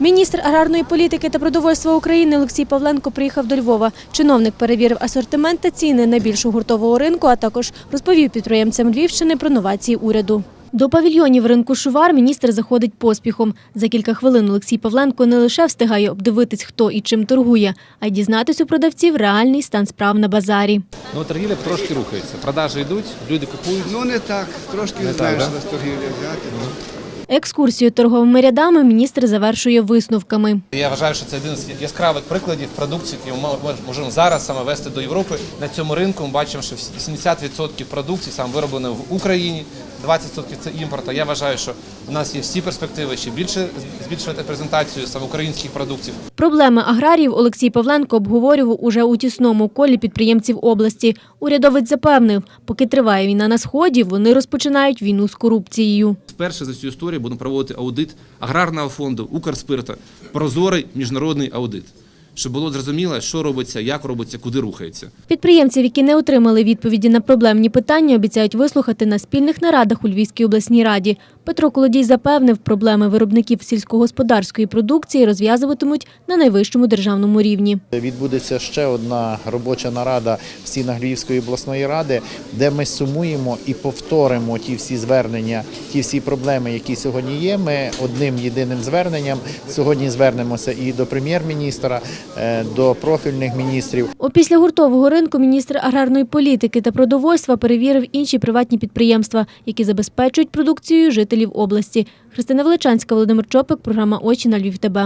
Міністр аграрної політики та продовольства України Олексій Павленко приїхав до Львова. Чиновник перевірив асортимент та ціни найбільшого гуртового ринку, а також розповів підприємцям Львівщини про новації уряду. До павільйонів ринку Шувар міністр заходить поспіхом. За кілька хвилин Олексій Павленко не лише встигає обдивитись, хто і чим торгує, а й дізнатись у продавців реальний стан справ на базарі. Ну, торгівля трошки рухається. Продажі йдуть, люди купують. Ну не так, трошки Не так, зменшилась торгівля взяти. Екскурсію торговими рядами міністр завершує висновками. Я вважаю, що це один з яскравих прикладів продукції, які ми можемо зараз саме вести до Європи. На цьому ринку ми бачимо, що 80% продукції саме вироблено в Україні, 20% це імпорт. Я вважаю, що в нас є всі перспективи ще більше збільшувати презентацію саме українських продуктів. Проблеми аграріїв Олексій Павленко обговорював уже у тісному колі підприємців області. Урядовець запевнив, поки триває війна на сході, вони розпочинають війну з корупцією. Вперше за цю історію будемо проводити аудит аграрного фонду, Укрспирта, прозорий міжнародний аудит, щоб було зрозуміло, що робиться, як робиться, куди рухається. Підприємців, які не отримали відповіді на проблемні питання, обіцяють вислухати на спільних нарадах у Львівській обласній раді. Петро Колодій запевнив, проблеми виробників сільськогосподарської продукції розв'язуватимуть на найвищому державному рівні. Відбудеться ще одна робоча нарада в стінах Львівської обласної ради, де ми сумуємо і повторимо ті всі звернення, ті всі проблеми, які сьогодні є. Ми одним єдиним зверненням сьогодні звернемося і до прем'єр-міністра, е, до профільних міністрів. Опісля гуртового ринку міністр аграрної політики та продовольства перевірив інші приватні підприємства, які забезпечують продукцією жителів області. Христина Величанська, Володимир Чопик, програма Очі на Львів. ТБ.